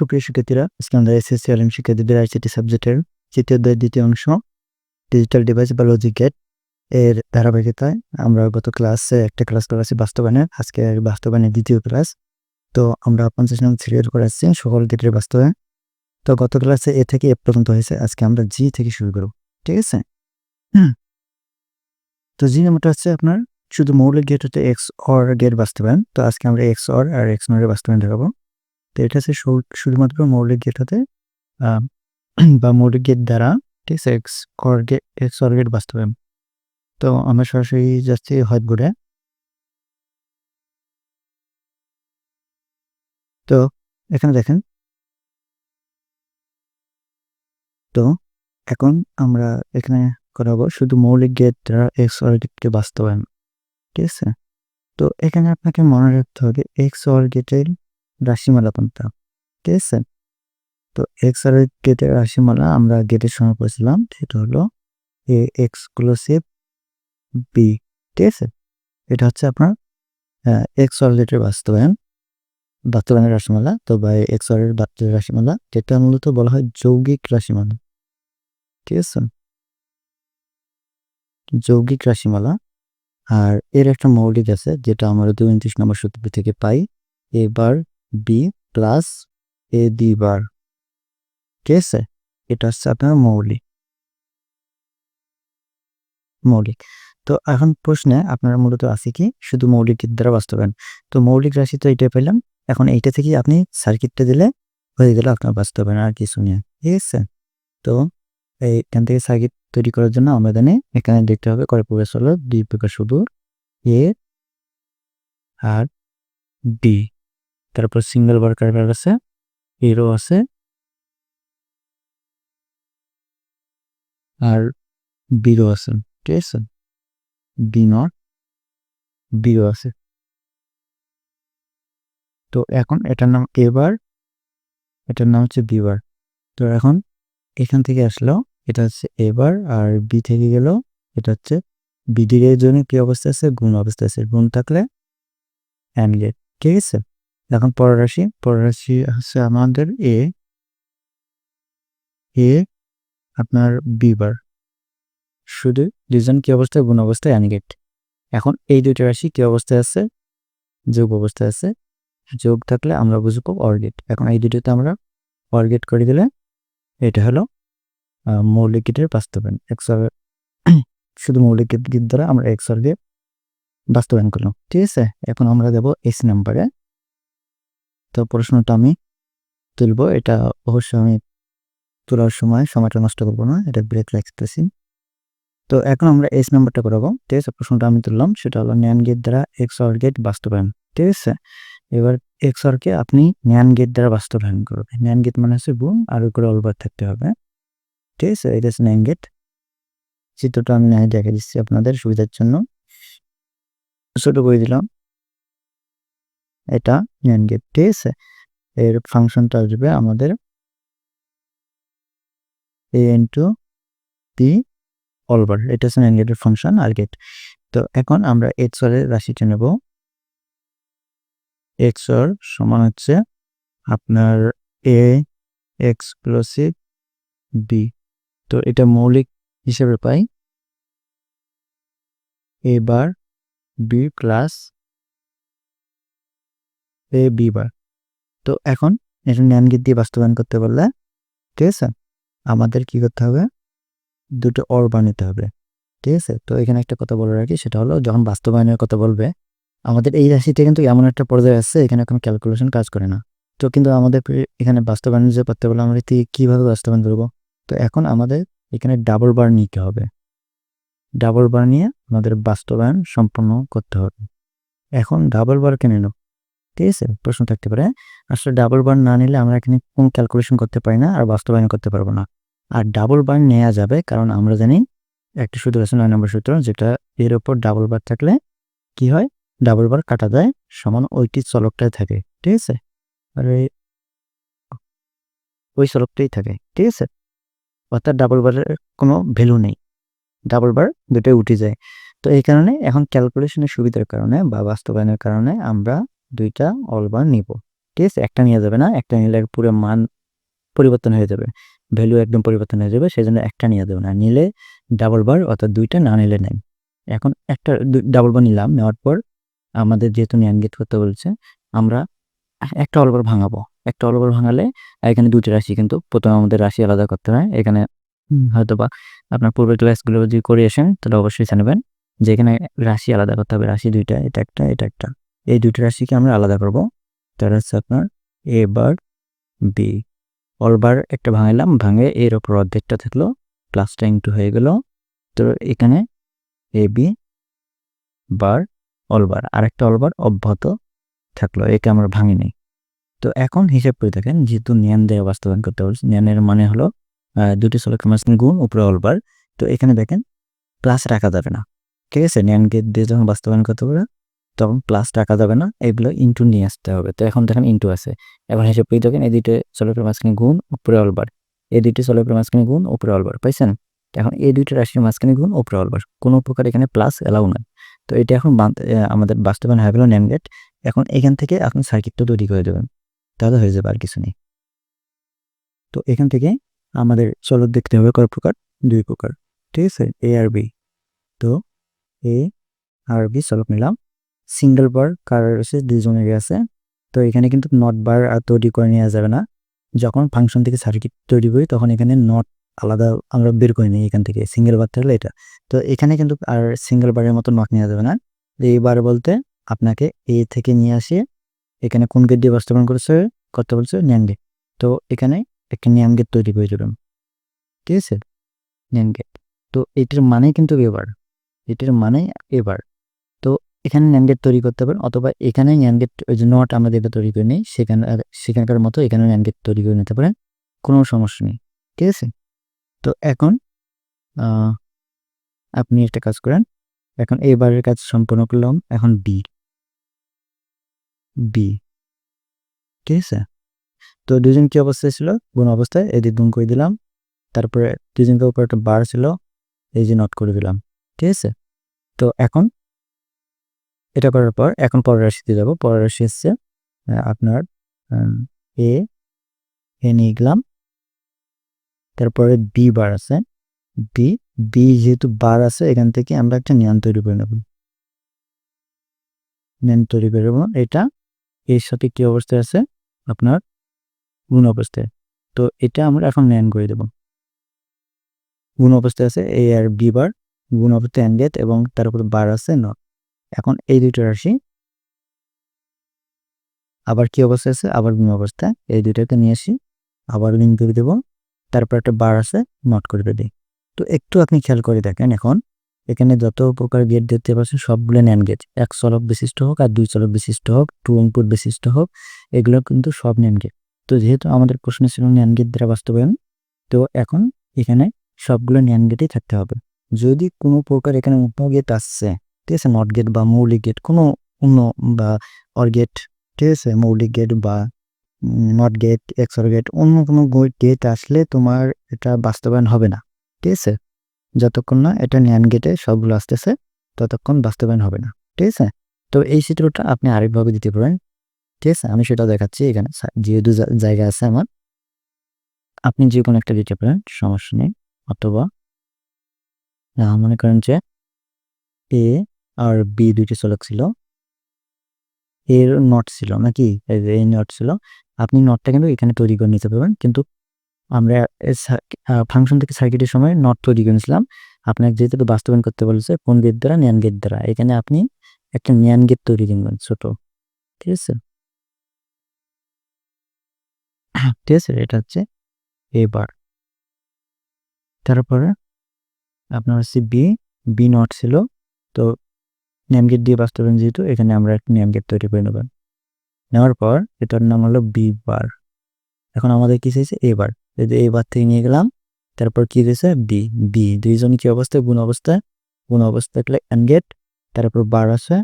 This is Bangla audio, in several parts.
সুপ্রিয় শিক্ষার্থীরা আজকে আমরা এসএসসি আলিম শিক্ষার্থীদের আইসিটি সাবজেক্টের তৃতীয় অধ্যায়ের দ্বিতীয় অংশ, ডিজিটাল ডিভাইস বা লজিক গেটের ধারাবাহিকতায় আমরা গত ক্লাসে একটা ক্লাস করেছি বাস্তবায়নের, আজকে বাস্তবায়নের দ্বিতীয় ক্লাস। তো আমরা পঞ্চাশ নং সিরিয়াল করে আসছি সকল গেটের বাস্তবায়ন। তো গত ক্লাসে এ থেকে এ পর্যন্ত হয়েছে, আজকে আমরা জি থেকে শুরু করব, ঠিক আছে? তো জি নাম্বারটা হচ্ছে আপনার শুধু মৌলিক গেট হচ্ছে এক্স অর গেট বাস্তবায়ন। তো আজকে আমরা এক্স অর আর এক্স নরের বাস্তবায়ন দেখাবো। তো এটা হচ্ছে শুধুমাত্র মৌলিক গেট হতে বা মৌলিক গেট দ্বারা, ঠিক আছে X gate X or gate বাস্তবায়ন। তো আমরা সরাসরি যাচ্ছি হোয়াইট বোর্ডে তো এখানে দেখেন। তো এখন আমরা এখানে করাবো শুধু মৌলিক গেট দ্বারা এক্স অর গেটকে বাস্তবায়ন, ঠিক আছে? তো এখানে আপনাকে মনে রাখতে হবে এক্স অর গেটের রাশিমালা কোনটা ঠিক আছে? তো এক্স আর গেটের রাশিমালা আমরা গেটের সময় পড়েছিলাম সেটা হলো এ এক্স এক্সক্লুসিভ বি ঠিক আছে? এটা হচ্ছে আপনার এক্স অর গেটের বাস্তবায়ন, বাস্তবায়নের রাশিমালা, তো বা এক্স অর এর বাস্তবের রাশিমালা, যেটা মূলত বলা হয় যৌগিক রাশিমালা, ঠিক আছে? যৌগিক রাশিমালা, আর এর একটা মৌলিক আছে, যেটা আমরা দুই উনত্রিশ নম্বর সূত্র থেকে পাই A bar B plus A B bar ঠিক আছে এটা হচ্ছে আপনার মৌলিক। মৌলিক। তো এখন প্রশ্নে আপনার মূলত আছে কি? শুধু মৌলিক দ্বারা বাস্তবায়ন। তো মৌলিক রাশি তো এইটা পেলাম। এখন এইটা থেকে আপনি সার্কিটটা দিলে হয়ে গেল আপনার বাস্তবায়ন আর কিছু নিয়ে ঠিক আছে? তো এইখান থেকে সার্কিট তৈরি করার জন্য আমরা এখানে দেখতে হবে করে প্রকাশ হলো দুই প্রকার শুধু এ আর বি তারপর সিঙ্গেল ওয়ার্কার আছে এরও আছে। আর বিরো আছে, ঠিক আছে? বি নট বিরো আছে। তো এখন এটার নাম এ বার এটার নাম হচ্ছে বি বার তো এখন এখান থেকে আসলো, এটা হচ্ছে এ বার আর বি থেকে গেল, এটা হচ্ছে বিডির জন্য কি অবস্থা আছে? গুণ অবস্থা আছে। গুণ থাকলে অ্যান্ড ঠিক আছে? এখন পররাশি পররাশি হচ্ছে আমাদের এ এ আপনার বি বার শুধু দুজন কি অবস্থায়? গুণ অবস্থায় অ্যানগেট এখন এই দুইটা রাশি কি অবস্থায় আছে? যোগ অবস্থায় আছে। যোগ থাকলে আমরা বুঝব অর্গেট এখন এই দুটোতে আমরা অর্গেট করে দিলে এটা হলো মৌলিক গীতের বাস্তবায়ন। এক্সর শুধু মৌলিক গীত দ্বারা আমরা এক্সর দিয়ে বাস্তবায়ন করলাম। ঠিক আছে? এখন আমরা দেব এস নাম্বারে তো প্রশ্নটা আমি তুলবো, এটা অবশ্যই আমি তোলার সময় সময়টা নষ্ট করব না, এটা ব্রেক রাখতেছি। তো এখন আমরা এস নাম্বারটা করাবো, ঠিক আছে? প্রশ্নটা আমি তুললাম, সেটা হলো ন্যান গেট দ্বারা এক্স অর গেট বাস্তবায়ন, ঠিক আছে? এবার এক্স অরকে আপনি ন্যান গেট দ্বারা বাস্তবায়ন করবেন। ন্যান গেট মানে হচ্ছে বুম আর উপরে অলবার থাকতে হবে, ঠিক আছে? এটা হচ্ছে ন্যান গেট চিত্রটা আমি দেখে দিচ্ছি আপনাদের সুবিধার জন্য। ছোট করে দিলাম। এটা ন্যান গেট ঠিক আছে? এর ফাংশনটা আসবে আমাদের এ ইন্টু পি অলবার এটা হচ্ছে ন্যান গেটের ফাংশন আর গেট তো এখন আমরা এক্সের রাশিটা নেব। এক্স অর সমান হচ্ছে আপনার এ এক্সক্লুসিভ বি তো এটা মৌলিক হিসেবে পাই। A bar B plus A, B bar. তো এখন এটা ন্যান দিয়ে বাস্তবায়ন করতে পারলে, ঠিক আছে? আমাদের কি করতে হবে? দুটো অর বানাতে হবে, ঠিক আছে? তো এখানে একটা কথা বলে রাখি, সেটা হলো যখন বাস্তবায়নের কথা বলবে, আমাদের এই রাশিতে কিন্তু এমন একটা পর্যায়ে আসছে এখানে কোনো ক্যালকুলেশন কাজ করে না। তো কিন্তু আমাদের এখানে বাস্তবায়ন যে করতে বলে আমরা কীভাবে বাস্তবায়ন করব? তো এখন আমাদের এখানে ডাবল বার নিতে হবে। ডাবল বার নিয়ে আমাদের বাস্তবায়ন সম্পন্ন করতে হবে। এখন ডাবল বার কেন ঠিক আছে? প্রশ্ন থাকতে পারে, আসলে ডাবল বার না নিলে আমরা এখানে কোন ক্যালকুলেশন করতে পারি না আর বাস্তবায়ন করতে পারব না। আর ডাবল বার নেওয়া যাবে কারণ আমরা জানি একটা সূত্র আছে নয় নম্বর সূত্র যেটা এর ওপর ডাবল বার থাকলে কি হয়? ডাবল বার কাটা যায় সমান ওইটি চলকটাই থাকে, ঠিক আছে? আর ওই চলকটাই থাকে, ঠিক আছে? অর্থাৎ ডাবল বারের কোনো ভ্যালু নেই। ডাবল বার দুটোই উঠে যায়। তো এই কারণে এখন ক্যালকুলেশনের সুবিধার কারণে বা বাস্তবায়নের কারণে আমরা দুইটা অল বার নিব। ঠিক আছে? একটা নিয়ে যাবে না একটা নিলে পুরো মান পরিবর্তন হয়ে যাবে। ভ্যালু একদম পরিবর্তন হয়ে যাবে সেই জন্য একটা নিয়ে যাবে না। নিলে ডাবল বার অর্থাৎ দুইটা না নিলে নেই। এখন একটা ডাবল বার নিলাম নেওয়ার পর আমাদের যেহেতু ন্যান গেট করতে বলছে আমরা একটা অলবার ভাঙাবো। একটা অলবার ভাঙালে এখানে দুটি রাশি কিন্তু প্রথমে আমাদের রাশি আলাদা করতে হয়। এখানে হয়তো বা আপনার পূর্বের ক্লাসগুলো যদি করে আসেন তাহলে অবশ্যই জানবেন যে এখানে রাশি আলাদা করতে হবে রাশি দুইটা এটা একটা এটা একটা। এই দুটি রাশিকে আমরা আলাদা করব। তার হচ্ছে আপনার এ বার বি অলবার একটা ভাঙাইলাম, ভাঙে এর ওপর অর্ধেকটা থাকল প্লাসটা ইন্টু হয়ে গেল। তো এখানে এ বি বার অলবার আরেকটা অলবার অব্যাহত থাকল, একে আমরা ভাঙি নেই। তো এখন হিসাব করে দেখেন, যেহেতু ন্যান দেওয়া বাস্তবায়ন করতে বলছে, ন্যানের মানে হলো দুটি মাঝখানে গুণ, উপরে অলবার তো এখানে দেখেন প্লাস রাখা যাবে না। ঠিক আছে? ন্যান গেট দিয়ে যখন বাস্তবায়ন করতে পারে তখন প্লাস টাকা যাবে না, এগুলো ইন্টু নিয়ে আসতে হবে। তো এখন দেখেন ইন্টু আছে। এখন হিসাব করে দেখেন, এই দুইটা চলকের মাঝখানে গুণ, উপরে অলবার এই দুইটি চলকের মাঝখানে গুণ, উপরে অলবার পাইছেন? এখন এই দুইটা রাশির মাঝখানে গুণ, উপরে অলবার কোনো প্রকার এখানে প্লাস এলাও নয় তো এটা এখন আমাদের বাস্তবায়ন হয়ে গেল ন্যান গেট এখন এখান থেকে আপনি সার্কিটটা তৈরি করে দেবেন। তাহলে হয়ে যাবে আর কিছু নেই। তো এখান থেকে আমাদের চলক দেখতে হবে কয় প্রকার? দুই প্রকার। ঠিক আছে? এ আর বি তো এ আর বি চলক নিলাম। সিঙ্গেল বার কার রয়েছে দুজনের আছে। তো এখানে কিন্তু নট বার আর তৈরি করে নেওয়া যাবে না। যখন ফাংশন থেকে সার্কিট তৈরি করি, তখন এখানে নট আলাদা আমরা বের করে নিই এখান থেকে। সিঙ্গেল বার থাকলে এটা। তো এখানে কিন্তু আর সিঙ্গেল বারের মতো নট নেওয়া যাবে না। এই বার বলতে আপনাকে এ থেকে নিয়ে আসে। এখানে কোন গেট দিয়ে বাস্তবায়ন করেছে? করতে বলছে ন্যান গেট তো এখানে একটা ন্যান গেট তৈরি করে দেবেন ঠিক আছে? ন্যান গেট তো এটির মানে কিন্তু এবার এটির মানে এবার এখানে ন্যান গেট তৈরি করতে পারেন, অথবা এখানে ন্যান গেট ওই যে নট আমরা যেটা তৈরি করে নিই, সেখানে সেখানকার মতো এখানে ন্যান গেট তৈরি করে নিতে পারেন, কোনো সমস্যা নেই, ঠিক আছে? তো এখন আপনি একটা কাজ করেন, এখন এবারের কাজ সম্পন্ন করলাম, এখন বি বি ঠিক আছে? তো দুজন কি অবস্থায় ছিল? গুণ অবস্থায়, এদিক গুণ করে দিলাম, তারপরে দুজনকে উপর একটা বার ছিল, এই যে নট করে দিলাম, ঠিক আছে? তো এখন এটা করার পর এখন পরের রাশিতে যাব। পরের রাশি হচ্ছে আপনার এ এ নিয়ে গেলাম তারপরে বি বার আছে। বি বি যেহেতু বার আছে, এখান থেকে আমরা একটা নিয়ম তৈরি করে নেব। নিয়ম তৈরি করে নেব। এটা এর সাথে কি অবস্থায় আছে? আপনার গুণ অবস্থায়। তো এটা আমরা এখন ন্যান করে দেব। গুণ অবস্থায় আছে এ আর বি বার। গুণ অবস্থায় অ্যান্ড এবং তার উপর বার আছে নট এখন এই দুইটা রাশি আবার কি অবস্থায় আছে? আবার গুণ অবস্থায় এই দুইটাকে নিয়ে আসি। আবার লিঙ্ক করে দেবো। তারপর একটা বার আছে নট করে দিই। তো একটু আপনি খেয়াল করে দেখেন এখন, এখানে যত প্রকার গেট দেখতে পাচ্ছেন সবগুলো ন্যান গেট এক চলক বিশিষ্ট হোক আর দুই চলক বিশিষ্ট হোক টু ইনপুট বিশিষ্ট হোক, এগুলো কিন্তু সব ন্যান গেট তো যেহেতু আমাদের প্রশ্ন ছিল ন্যান গেট দ্বারা বাস্তবায়ন, তো এখন এখানে সবগুলো ন্যান গেটেই থাকতে হবে। যদি কোনো প্রকার এখানে অন্য গেট আসছে ঠিক আছে নট গেট বা মৌলিক গেট কোনো অন্য বা অর গেট ঠিক আছে, মৌলিক গেট বা নট গেট এক্সর গেট অন্য কোনো গেট আসলে তোমার এটা বাস্তবায়ন হবে না, ঠিক আছে? যতক্ষণ না এটা ন্যান গেটে সবগুলো আসতেছে, ততক্ষণ বাস্তবায়ন হবে না, ঠিক আছে? তো এই চিত্রটা আপনি আরেকভাবে দিতে পারেন, ঠিক আছে? আমি সেটা দেখাচ্ছি এখানে যেহেতু জায়গা আছে আমার। আপনি যে কোনো একটা দিতে পারেন, সমস্যা নেই, অথবা মনে করেন যে, এ আর বি দুইটি চলক ছিল। এর নট ছিল নাকি? এই নট ছিল। আপনি নটটা কিন্তু এখানে তৈরি করে নিতে পারবেন। কিন্তু আমরা ফাংশন থেকে সার্কিটের সময় নট তৈরি করেছিলাম আপনাকে যেহেতু বাস্তবায়ন করতে বলেছে, কোন গেট দ্বারা? ন্যান গেট দ্বারা। এখানে আপনি একটা ন্যান গেট তৈরি করবেন ছোট। ঠিক আছে? ঠিক আছে? এটা হচ্ছে এবার তারপরে আপনার হচ্ছে বি বি নট ছিল। তো ন্যাম গেট দিয়ে বাস্তবায়ন যেহেতু, এখানে আমরা একটা নেম গেট তৈরি করে নেবেন নেওয়ার পর এটার নাম হলো বি বার। এখন আমাদের কি চাইছে? এবার যদি এবার থেকে নিয়ে গেলাম, তারপর কি দিয়েছে বি বি। দুইজন কি অবস্থায় গুণ অবস্থায় গুণ অবস্থা থাকলে অ্যান্ড গেট, তারপর বার আছে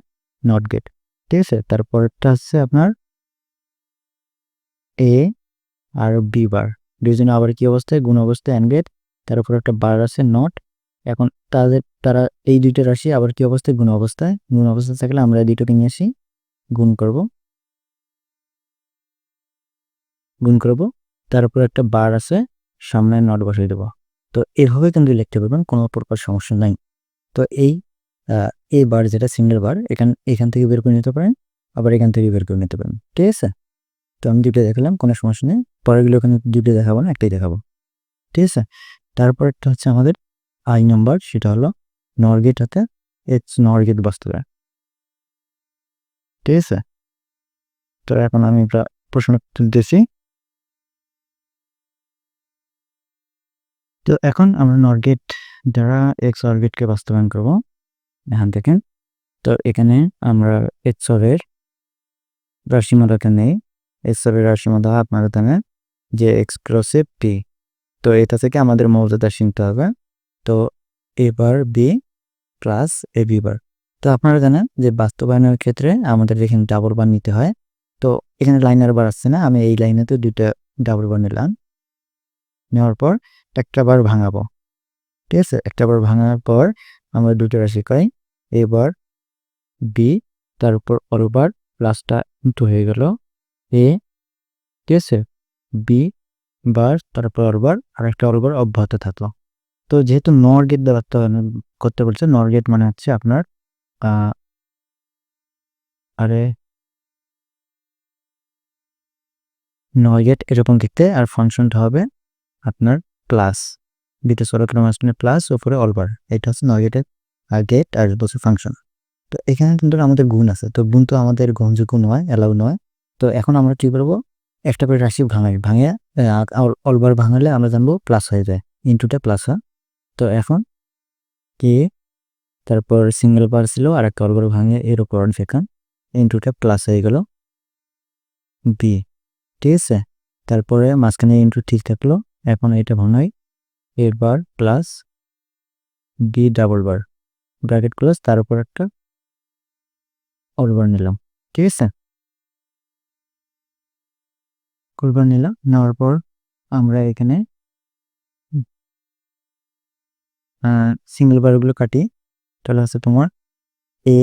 নট গেট। ঠিক আছে? তারপরটা হচ্ছে আপনার এ আর বি বার। দুইজনে আবার কি অবস্থায়? গুণ অবস্থায় অ্যান্ড গেট তার উপর একটা বার আছে নট। এখন তাদের, তারা এই দুইটা রাশি আবার কি অবস্থায়? গুণ অবস্থায়। গুণ অবস্থায় থাকলে আমরা এই দুটোকে নিয়ে আসি। গুণ করব। গুণ করব। তার উপর একটা বার আছে, সামনে নট বসিয়ে দেবো। তো এভাবে কিন্তু লিখতে পারবেন, কোনো প্রকার সমস্যা নাই। তো এই এই বার যেটা সিঙ্গেল বার, এখান এখান থেকে বের করে নিতে পারেন, আবার এখান থেকে বের করে নিতে পারেন। ঠিক আছে? তো আমি দুটো দেখালাম, কোনো সমস্যা নেই। পরেরগুলো ওখানে দুটো দেখাবো না, একটাই দেখাবো। ঠিক আছে? তারপর একটা হচ্ছে আমাদের আই নাম্বার সেটা হলো নরগেট হাতে এক্স নরগেট বাস্তবে। ঠিক আছে? তো এখন আমি প্রশ্ন তুলতেছি তো এখন আমরা নরগেট দ্বারা এক্স অরগেটকে বাস্তবায়ন করব। এখান থেকে। তো এখানে আমরা এক্স অরের রাশিমালাটা নেই। এক্স অরের রাশিমালা আপনারা জানেন যে এক্স ক্রসে পি তো এটা থেকে আমাদের মৌজাটা চিনতে হবে। তো এবার B plus A B bar তো আপনারা জানেন যে বাস্তবায়নের ক্ষেত্রে আমাদের এখানে ডাবল বার নিতে হয়। তো এখানে লাইনার বার আসছে না, আমি এই লাইনেতে দুইটা ডাবল বার নিলাম। নেওয়ার পর একটা বার ভাঙাবো। ঠিক আছে? একটা বার ভাঙার পর আমরা দুটো রাশি পাই। এবার বি তার উপর অলবার প্লাসটা ইন্টু হয়ে গেল। এ ঠিক আছে? বি বার তারপর অলবার আর একটা অলবার অব্যাহত থাকল। তো যেহেতু নর গেট করতে বলছে নর গেট মানে হচ্ছে আপনার আরে নয় গেট এরকম দেখতে আর ফাংশনটা হবে আপনার প্লাস বিতে সরকারের মাঝখানে প্লাস উপরে অলবার এটা হচ্ছে নয় গেটের গেট আর বলছে ফাংশন তো এখানে কিন্তু আমাদের গুণ আছে, তো গুণ তো আমাদের গ্রহণযোগ্য নয় অ্যালাউ নয়, তো এখন আমরা কি করব? একটা করে রাশি ভাঙাই ভাঙে অলবার ভাঙালে আমরা জানব প্লাস হয়ে যায় ইন্টুটা প্লাস হয়। তো এখন কে? তারপর সিঙ্গেল বার ছিল, আর একটা অলবার ভাঙে এর উপর সেখান ইন্টুটা প্লাস হয়ে গেল বি ঠিক আছে? তারপরে মাঝখানে ইন্টু ঠিক থাকল, এখন এটা ভাঙাই এর bar plus B double bar bracket close তার উপর একটা অলবার নিলাম, ঠিক আছে? অলবার নিলাম, নেওয়ার পর আমরা এখানে সিঙ্গেল বারগুলো কাটি। তাহলে হচ্ছে তোমার এ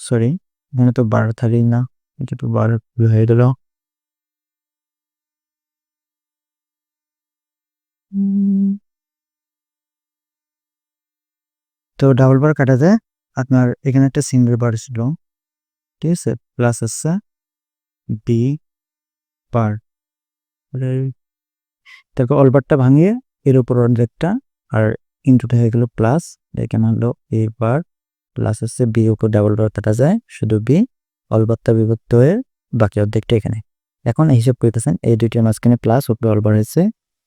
সরি এখানে তো বার থাকেই না। এটা তো বার হয়ে গেল। তো ডাবল বার কাটা যায়। আপনার এখানে একটা সিঙ্গেল বার ছিল। ঠিক আছে? প্লাস আছে বি বার তারপর অলবারটা ভাঙিয়ে এর উপর অর্ধেকটা আর ইন্টুটা হয়ে গেল প্লাস এখানে হলো এ বার প্লাস হচ্ছে বি উপর ডাবল বার কাটা যায়, শুধু বি অলবারটা বিভক্ত হয়ে বাকি অর্ধেকটা এখানে। এখন হিসাব করতেছেন, এই দুইটার মাঝখানে প্লাস উপরে অলবার হয়েছে,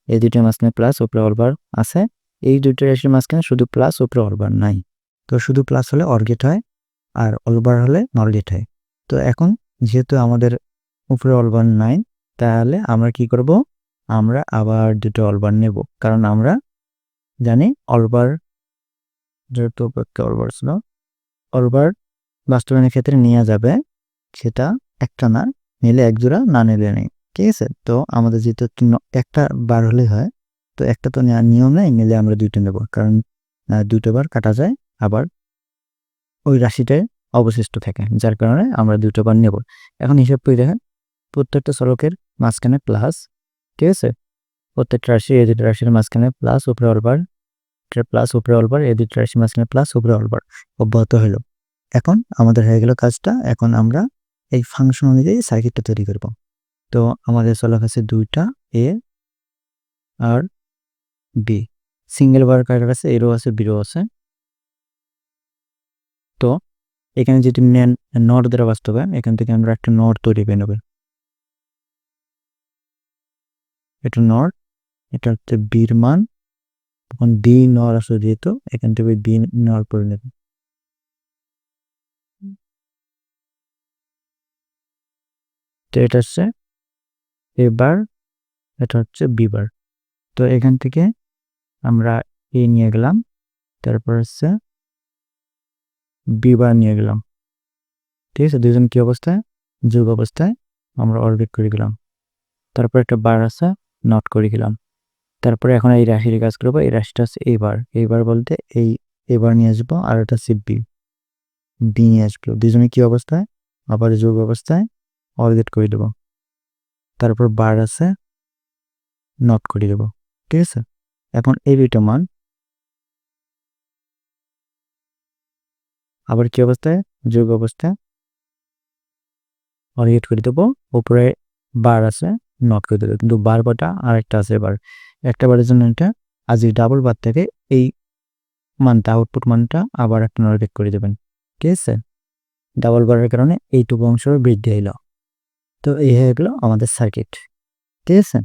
এই দুইটার মাঝখানে প্লাস উপরে অলবার আছে, এই দুইটা রাশির মাঝখানে শুধু প্লাস উপরে অলবার নাই। তো শুধু প্লাস হলে অর্গেট হয়, আর অলবার হলে নলগেট হয়। তো এখন যেহেতু আমাদের উপরে অলবার নাই, তাহলে আমরা কি করব? আমরা আবার দুটো অলবার নেব, কারণ আমরা জানি অলবার যেহেতু অলবার ছিল অলবার বাস্তবায়নের ক্ষেত্রে নেওয়া যাবে, সেটা একটা না, নিলে এক জোড়া, না নিলে নেই, ঠিক আছে? তো আমাদের যেহেতু একটা বার হলে হয়, তো একটা তো নেওয়ার নিয়ম নেই, নিলে আমরা দুইটা নেব, কারণ দুটো বার কাটা যায়, আবার ওই রাশিটাই অবশিষ্ট থাকে, যার কারণে আমরা দুটো বার নেব। এখন হিসাব করে দেখেন, প্রত্যেকটা সড়কের মাঝখানে প্লাস ঠিক আছে? প্রত্যেকটা রাশি এই দুটো রাশির মাঝখানে প্লাস উপরে অলবার প্লাস উপরে অলবার দুটো রাশির মাঝখানে প্লাস উপরে অলবার অব্যাহত হলো এখন আমাদের হয়ে গেল কাজটা, এখন আমরা এই ফাংশন অনুযায়ী সার্কিটটা তৈরি করব। তো আমাদের চলক আছে দুইটা এ আর বি সিঙ্গেল বার কাটার আছে এরও আছে বিরও আছে। তো এখানে যেটি মেন নট দ্বারা বাস্তবায়ন এখান থেকে আমরা একটা নট তৈরি করে নেব। এটা নট এটা হচ্ছে বীর মান। তখন বি নর আসলে যেহেতু, এখান থেকে বি নর করে নেব। তো এটা হচ্ছে এবার এটা হচ্ছে বিবার তো এখান থেকে আমরা এ নিয়ে গেলাম, তারপর হচ্ছে বি বিবার নিয়ে গেলাম। ঠিক আছে দুজন কি অবস্থায়? যোগ অবস্থায় আমরা অরবিট করে গেলাম। তারপর একটা বার আছে নট করে গেলাম। তারপরে এখন এই রাশির কাজ করব। এই রাশিটা হচ্ছে এইবার এইবার বলতে এই এবার নিয়ে আসব আর এটা হচ্ছে বি বি নিয়ে আসব। দুজনে কি অবস্থায়? আবার যোগ অবস্থায়। অরবিট করে দেবো। তারপর বার আছে নট করে দেব। ঠিক আছে? এখন এই দুইটা মান। আবার কি অবস্থায়? যোগ অবস্থায়। অরিয়েট করে দেবো। উপরে বার আছে নট করে দেবো। কিন্তু বার বাটা আর একটা আছে এবার একটা বারের জন্য এটা আজ এই ডাবল বার থেকে, এই মানটা আউটপুট মানটা আবার একটা নট করে দেবেন। ঠিক আছে? ডাবল বারের কারণে এইটুকু অংশ বৃদ্ধি হইল। তো এই হয়ে গেলো আমাদের সার্কিট ঠিক আছে?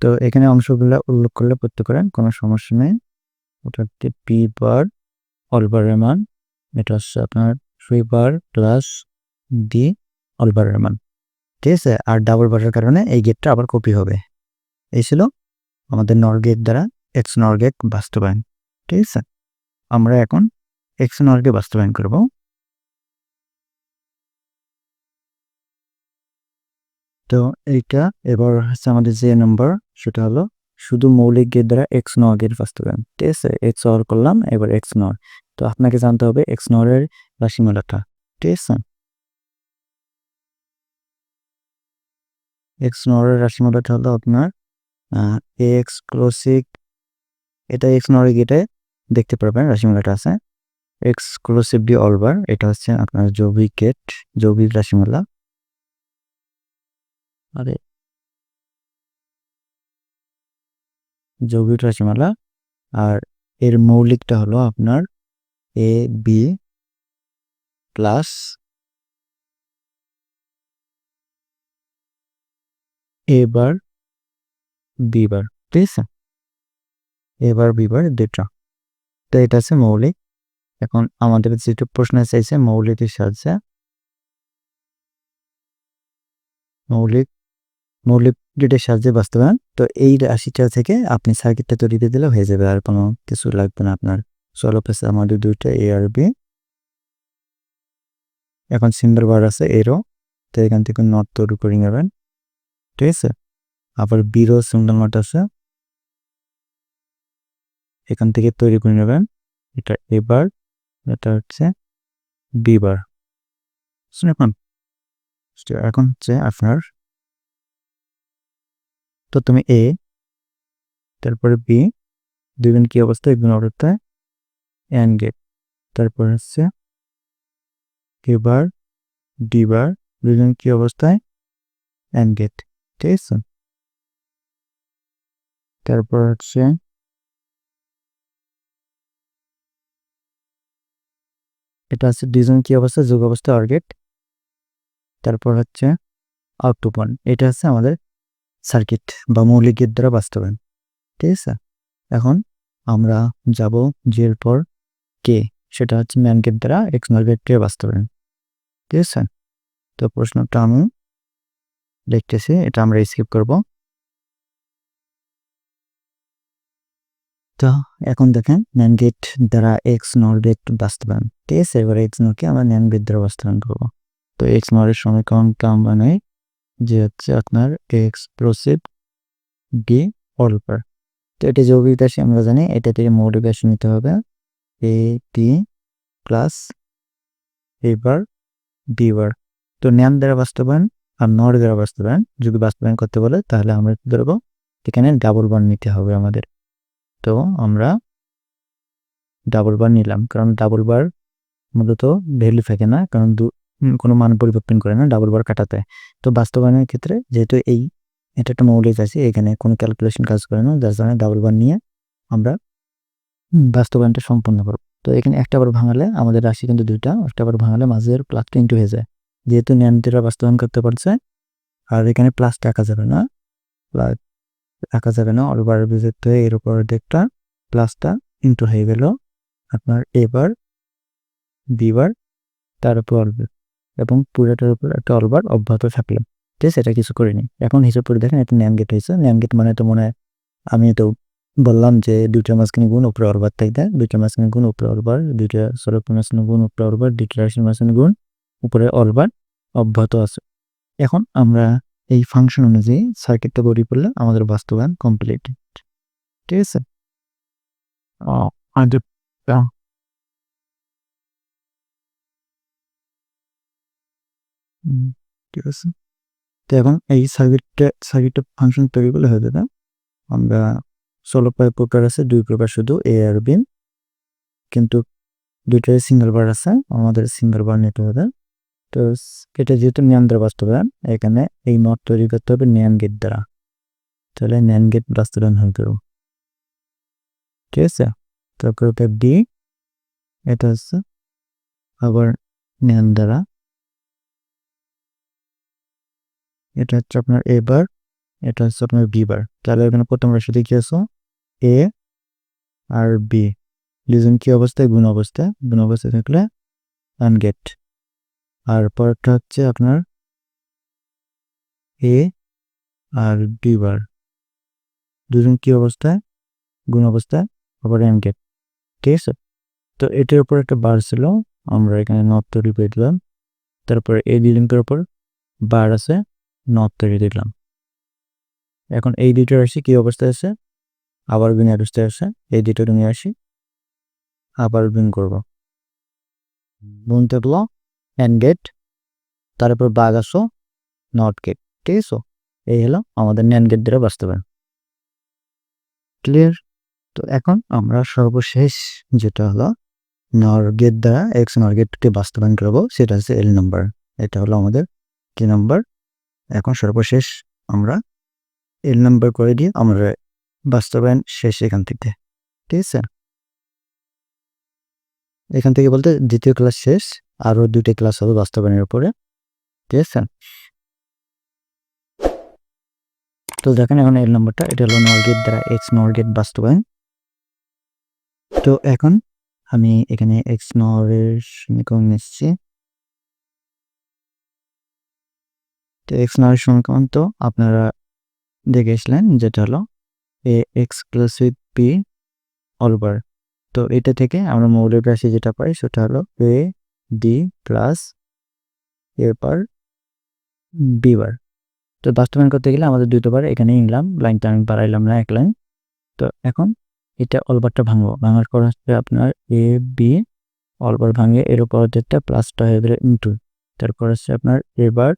তো এখানে অংশগুলো উল্লেখ করলে পড়তে করেন কোনো সমস্যা নেই। ওটা হচ্ছে পি বার অলবারের মান। এটা হচ্ছে আপনার থ্রি বার প্লাস ডি অলবারের মান। ঠিক আছে? আর ডাবল বারের কারণে এই গেটটা আবার কপি হবে। এই ছিল আমাদের নর গেট দ্বারা এক্স নর গেট বাস্তবায়ন, ঠিক আছে? আমরা এখন এক্স নরকে বাস্তবায়ন করব। তো এইটা এবার হচ্ছে আমাদের যে নম্বর সেটা হলো শুধু মৌলিক গেট দ্বারা এক্স নর গেট বাস্তবায়ন, ঠিক আছে? এক্স অর করলাম, এবার এক্স নর। তো আপনাকে জানতে হবে এক্স নরের রাশিমালাটা ঠিক আছে? এক্স নরের রাশিমালাটা হলো আপনার এক্স ক্লোসিক এটা এক্স নরের গেটে দেখতে পারবেন রাশিমালাটা আছে। এক্সক্লুসিভ ডি অলবার এটা হচ্ছে আপনার জৈবিক গেট জৈবিক রাশিমালা। আরে যৌগিক রাশিমালা, আর এর মৌলিকটা হলো আপনার A B plus A bar B bar, ঠিক আছে? এবার বিবার দুটা তো এটা আছে মৌলিক। এখন আমাদের যেটা প্রশ্ন চাইছে, মৌলিকের সাহায্যে মৌলিক মৌলিক গেটের সাহায্যে বাস্তবায়ন। তো এই রাশিটা থেকে আপনি সার্কিটটা তৈরি দিয়ে দিলে হয়ে যাবে, আর কোনো কিছু লাগবে না আপনার। চলো পেছে আমাদের দুইটা এ আর বি এখন সিম্বল বার আছে এরও তো এখান থেকে নট তৈরি করে নেবেন ঠিক আছে? আবার বিরো সিম্বল নট আছে। এখান থেকে তৈরি করে নেবেন। এটা এবার এটা হচ্ছে বিবার এখন এখন হচ্ছে আপনার, তো তুমি এ তারপরে বি দুইজন কি অবস্থা? একজন অবস্থায় অ্যান্ড গেট তারপর হচ্ছে এবার ডিবার দুজন কি অবস্থায়? অ্যান্ড গেট ঠিক আছে? তারপর হচ্ছে এটা হচ্ছে দুজন কি অবস্থা? যোগ অবস্থা অর্গেট তারপর হচ্ছে আউটপুট এটা হচ্ছে আমাদের সার্কিট বা মৌলিক গেট দ্বারা বাস্তবায়ন। ঠিক আছে? এখন আমরা যাব যের পর কে সেটা হচ্ছে ম্যান গেট দ্বারা এক্সনাল গেটকে বাস্তবায়ন। ঠিক আছে? তো প্রশ্নটা আমি দেখতেছি, এটা আমরা স্কিপ করব। তো এখন দেখেন ন্যান গেট দ্বারা এক্স নর গেট বাস্তবায়ন। ঠিক আছে এবার এক্স নরকে আমরা ন্যান গেট দ্বারা বাস্তবায়ন করব। তো এক্স নরের সমীকরণটা আমরা নেই, যে হচ্ছে আপনার এক্স প্রসিড ডি অলপার তো এটি যৌগিক রাশি আমরা জানি, এটা থেকে মৌলিক রাশি নিতে হবে। A T plus A bar B bar তো ন্যান দ্বারা বাস্তবায়ন আর নর দ্বারা বাস্তবায়ন যদি বাস্তবায়ন করতে বলে, তাহলে আমরা কি ধরবো এখানে ডাবল বার নিতে হবে আমাদের। তো আমরা ডাবল বার নিলাম। কারণ ডাবল বার মূলত ভ্যালু থাকে না, কারণ কোনো মান পরিবর্তন করে না ডাবল বার কাটাতে। তো বাস্তবায়নের ক্ষেত্রে যেহেতু এই, এটা একটা মৌলিক আছে, এখানে কোনো ক্যালকুলেশন কাজ করে না, যার কারণে ডাবল বার নিয়ে আমরা বাস্তবায়নটা সম্পন্ন করব। তো এখানে একটা বার ভাঙালে আমাদের রাশি কিন্তু দুইটা, একটা বার ভাঙালে মাঝের প্লাসটা ইন্টু হয়ে যায়। যেহেতু ন্যানটিরা বাস্তবায়ন করতে পারছে, আর এখানে প্লাসটা আঁকা যাবে না প্লাস আঁকা যাবে না অলবার বিজেত হয়ে এর উপর একটা প্লাসটা ইন্টু হয়ে গেল আপনার এবার বিবার তার উপর এবং পুরোটার উপর একটা অলবার অব্যাহত থাকল। ঠিক আছে, এটা কিছু করিনি। এখন হিসাব করে দেখেন, এটা ন্যাম গেট হয়েছে। ন্যাম গেট মানে তো মনে হয় আমি তো বললাম যে দুইটা মাঝখানে গুণ, উপরে অলবার থাকতে দুইটা মাঝখানে গুণ, উপরে অলবার দুইটা সড়ক মাঝখানে গুণ, উপরে অলবার দুইটা রাশির মাঝখানে গুণ, উপরে অলবার অব্যাহত আছে। এখন আমরা এই ফাংশন অনুযায়ী সার্কিটটা গড়ি পড়লে আমাদের বাস্তবায়ন কমপ্লিট ঠিক আছে? ঠিক আছে? তো এখন এই সার্কিটটা সার্কিটটা ফাংশন তৈরি করলে হয়ে যাবে আমরা ষোলো প্রকার আছে দুই প্রকার শুধু এ আর বি কিন্তু দুইটাই সিঙ্গেল বার আছে আমাদের সিঙ্গেল বার নিতে হবে। তো এটা যেহেতু নিয়ন্ত্র বাস্তবায়ন, এখানে এই নট তৈরি করতে হবে ন্যান গেট দ্বারা। তাহলে ন্যান গেট বাস্তবায়ন হয়ে গেল ঠিক আছে? তারপর ওটা ডি এটা হচ্ছে আবার ন্যান দ্বারা। এটা হচ্ছে আপনার এ বার এটা হচ্ছে আপনার বি বার তাহলে এখানে প্রথম রাশিতে কি আছে এ আর বি লিজন কি অবস্থায়, গুণ অবস্থায়। গুণ অবস্থায় থাকলে আনগেট আর পরেরটা হচ্ছে আপনার এ আর বি বার দুজন কি অবস্থায়? গুণ অবস্থায় আবার এম গেট ঠিক আছে? তো এটার উপর একটা বার ছিল, আমরা এখানে নট তৈরি করে দিলাম। তারপরে এই দুই লিঙ্কের উপর বার আছে নট তৈরি দিলাম। এখন এই দুটো রাশি কি অবস্থায় আছে আবার বিন অবস্থায় আছে এই দুটো নিয়ে আসি, আবার বিন করব। বুন থাকল অ্যান্ড গেট তারপর বাঘ আসো নট গেট ঠিক আছে? এই হলো আমাদের ন্যান গেট দ্বারা বাস্তবায়ন। ক্লিয়ার তো এখন আমরা সর্বশেষ যেটা হলো নর গেট দ্বারা এক্স নর গেটকে বাস্তবায়ন করব, সেটা হচ্ছে এল নাম্বার এটা হলো আমাদের কি নাম্বার এখন সর্বশেষ আমরা এল নাম্বার করে দিয়ে আমরা বাস্তবায়ন শেষ এখান থেকে, ঠিক আছে? এখান থেকে বলতে দ্বিতীয় ক্লাস শেষ। আরও দুটি ক্লাস হবে বাস্তবায়নের উপরে। ঠিক আছে? তো দেখেন এখন এল নম্বরটা এটা হলো নর গেট দ্বারা এক্স নর গেট বাস্তবায়ন। তো এখন আমি এখানে এক্স নরের সমীকরণ নিচ্ছি। তো এক্স নরের সমীকরণ তো আপনারা দেখে এসলেন যেটা হলো A X plus with P অলবার তো এটা থেকে আমরা মৌলিক রাশি যেটা পাই, সেটা হলো A D plus A per B bar তো বাস্তবায়ন করতে গেলে আমাদের দুটো বার এখানে ইংলাম লাইনটা আমি বাড়াইলাম না এক লাইন। তো এখন এটা অলবারটা ভাঙবো। ভাঙার পর হচ্ছে আপনার এ বি অলবার ভাঙে, এর উপর একটা প্লাসটা হয়ে গেলে ইন্টু তারপর হচ্ছে আপনার এ বার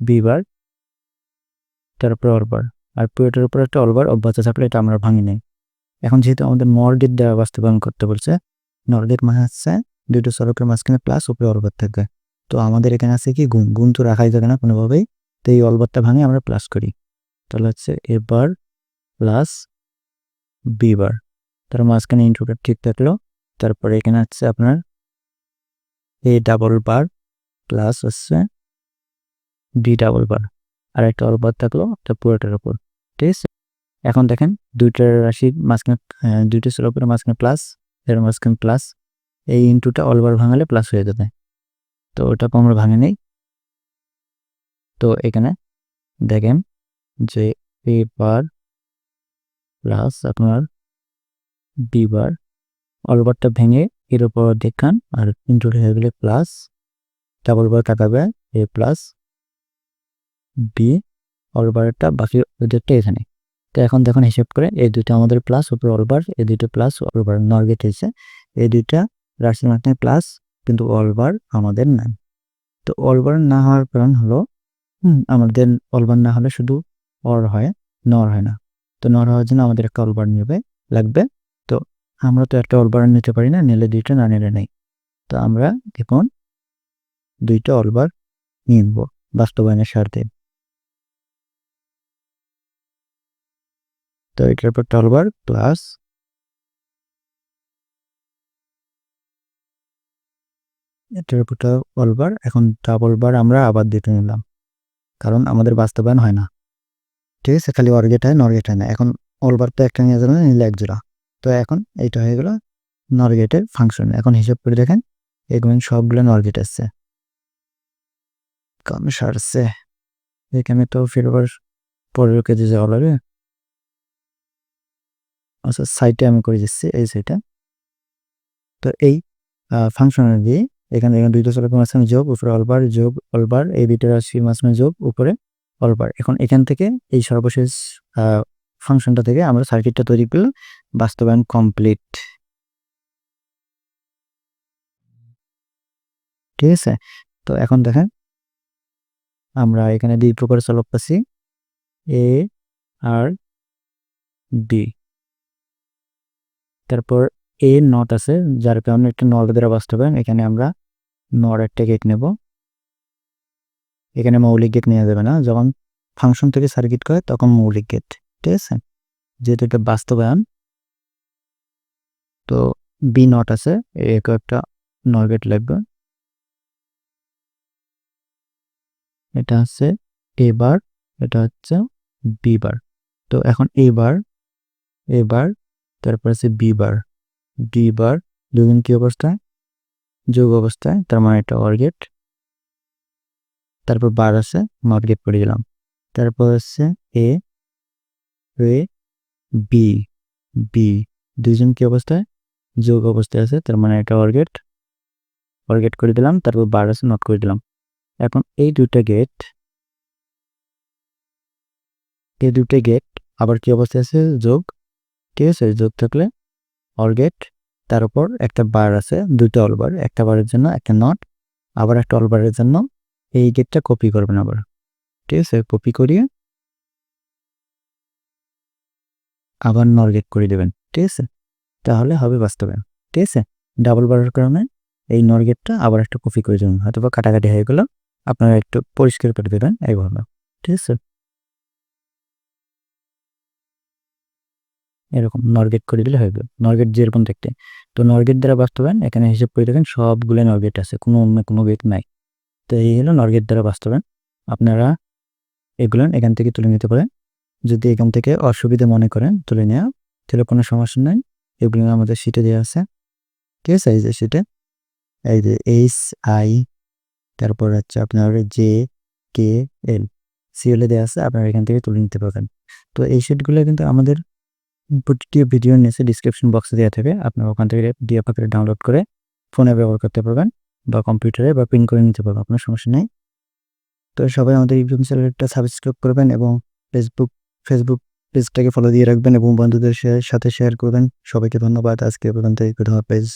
বি বার তারপর অলবার আর পুরোটার উপর একটা অলবার অভ্যাস থাকলে এটা আমরা ভাঙি নেই। এখন যেহেতু আমাদের নরগেট দেওয়া বাস্তবায়ন করতে বলছে নরগেট মানে হচ্ছে দুটো সড়কের মাঝখানে প্লাস উপরে অলবার থাকবে। তো আমাদের এখানে আছে কি গুণ গুণ তো রাখাই যাবে না কোনোভাবেই, তো এই অলবারটা ভাঙে আমরা প্লাস করি। তাহলে হচ্ছে এ বার প্লাস বি বার তার মাঝখানে ইন্টুটা ঠিক থাকল, তারপরে এখানে হচ্ছে আপনার এ ডাবল বার প্লাস হচ্ছে বি ডাবল বার আর একটা অলবার থাকল, একটা পুরোটার উপর, ঠিক আছে? এখন দেখেন, দুইটার রাশির মাঝখানে দুইটা স্লোপের মাঝখানে প্লাস এর মাঝখানে প্লাস এই ইন্টুটা অলবার ভাঙালে প্লাস হয়ে যাবে তো ওটাকে আমরা ভাঙে নেই। তো এখানে দেখেন যে এ বার প্লাস আপনার বি বার অলবারটা ভেঙে এর উপর দেখান আর ইন্টুটা হয়ে গেলে প্লাস ডাবল বার কাটাবে এ প্লাস বি অলবারটা বাকি ওদেরটা এখানে। তো এখন দেখুন, হিসেব করে এই দুটো আমাদের প্লাস উপর অলবার এই দুটো প্লাস অলবার নর্গেট হয়েছে। এই দুইটা রাশির মাধ্যমে প্লাস কিন্তু অলবার আমাদের নাই। তো অলবার না হওয়ার কারণ হলো আমাদের অলবার না হলে শুধু অর হয় নর হয় না। তো নর হওয়ার জন্য আমাদের একটা অলবার নেবে, লাগবে। তো আমরা তো একটা অলবার নিতে পারি না, নিলে দুইটা না নিলে নেই। তো আমরা দেখুন দুইটা অলবার নিব, বাস্তবায়নের স্বার্থে। তো এটার উপর টলবার প্লাস এটার উপর টলবার এখন ডাবল বার আমরা আবার দিতে নিলাম। কারণ আমাদের বাস্তবায়ন হয় না। ঠিক আছে, খালি অর্গেট হয় নরগেট হয় না। এখন অলবার তো একটা নিয়ে যাবে, নিলে এক জোড়া। তো এখন এইটা হয়ে গেল নরগেটের ফাংশন এখন হিসাব করে দেখেন, এগুলো সবগুলো নরগেট আসছে কম সারছে। এখানে তো ফির আবার পরের কেজি যাওয়া লাগে আচ্ছা সাইটে আমি করে দিচ্ছি, এই সাইটে তো এই ফাংশনের দিয়ে এখানে এখানে দুইটা চলকের মাঝখানে যোগ, উপরে অলবার যোগ অলবার এই দুইটা রাশির মাঝখানে যোগ, উপরে অলবার এখন এখান থেকে এই সর্বশেষ ফাংশনটা থেকে আমরা সার্কিটটা তৈরি করলাম, বাস্তবায়ন কমপ্লিট ঠিক আছে? তো এখন দেখেন, আমরা এখানে দুই প্রকার চলক পাচ্ছি এ আর বি তারপর এ নট আছে, যার কারণে একটা নট দ্বারা বাস্তবায়ন, এখানে আমরা নর একটা গেট নেব। এখানে মৌলিক গেট নেওয়া যাবে না, যখন ফাংশন থেকে সার্কিট করে তখন মৌলিক গেট ঠিক আছে? যেহেতু এটা বাস্তবায়ন, তো বি নট আছে একে একটা নর গেট লাগবে। এটা হচ্ছে এ বার এটা হচ্ছে বি বার তো এখন এ বার এ বার তারপর আছে বি বার বি বার দুজন কি অবস্থায়? যোগ অবস্থায়, তার মানে এটা অর গেট তারপর বার আছে নট গেট করে দিলাম। তারপর হচ্ছে এ এ বি বি দুইজন কি অবস্থায়? যোগ অবস্থায় আছে, তার মানে এটা অর গেট অর করে দিলাম, তারপর বার আছে নট করে দিলাম। এখন এই দুইটা গেট এই দুইটা গেট আবার কি অবস্থায় আছে? যোগ। ঠিক আছে যোগ থাকলে অল গেট, তার উপর একটা বার আছে, দুইটা অলবার একটা বারের জন্য, একটা নট, আবার একটা অলবারের জন্য, এই গেটটা কপি করবেন আবার। ঠিক আছে, কপি করিয়ে আবার নর গেট করে দেবেন। ঠিক আছে? তাহলে হবে বাস্তবায়ন ঠিক আছে? ডাবল বারের কারণে এই নর গেটটা আবার একটা কপি করে দেবেন। হয়তো বা কাটাকাটি হয়ে গেলো আপনারা একটু পরিষ্কার করে দেবেন এইভাবে। ঠিক আছে? এরকম নরগেট করে দিলে হয়ে গেল। নরগেট যেরকম দেখতে। তো নরগেট দ্বারা বাস্তবায়ন, এখানে হিসেব করে দেখেন সবগুলো নরগেট আছে, কোনো অন্য কোনো গেট নাই। তো এই হলো নরগেট দ্বারা বাস্তবায়ন। আপনারা এগুলো এখান থেকে তুলে নিতে পারেন। যদি এখান থেকে অসুবিধা মনে করেন, তুলে নেওয়া, তাহলে কোনো সমস্যা নাই। এগুলো আমাদের সিটে দেওয়া আছে। ঠিক আছে, এই যে সিটে এই যে এইচ আই তারপর হচ্ছে আপনার জে কে এল সিএলে দেওয়া আছে, আপনারা এখান থেকে তুলে নিতে পারবেন। তো এই শিটগুলো কিন্তু আমাদের প্রতিটি ভিডিও নিচে ডিসক্রিপশন বক্সে দেওয়া থাকে আপনারা ওখান থেকে ডিএফ আকারে ডাউনলোড করে ফোনে ব্যবহার করতে পারবেন বা কম্পিউটারে বা প্রিন্ট করে নিতে পারবেন, আপনার সমস্যা নেই। তো সবাই আমাদের ইউটিউব চ্যানেলটা সাবস্ক্রাইব করবেন এবং ফেসবুক ফেসবুক পেজটাকে ফলো দিয়ে রাখবেন এবং বন্ধুদের সাথে শেয়ার করবেন। সবাইকে ধন্যবাদ। আজকে পর্যন্ত পেজ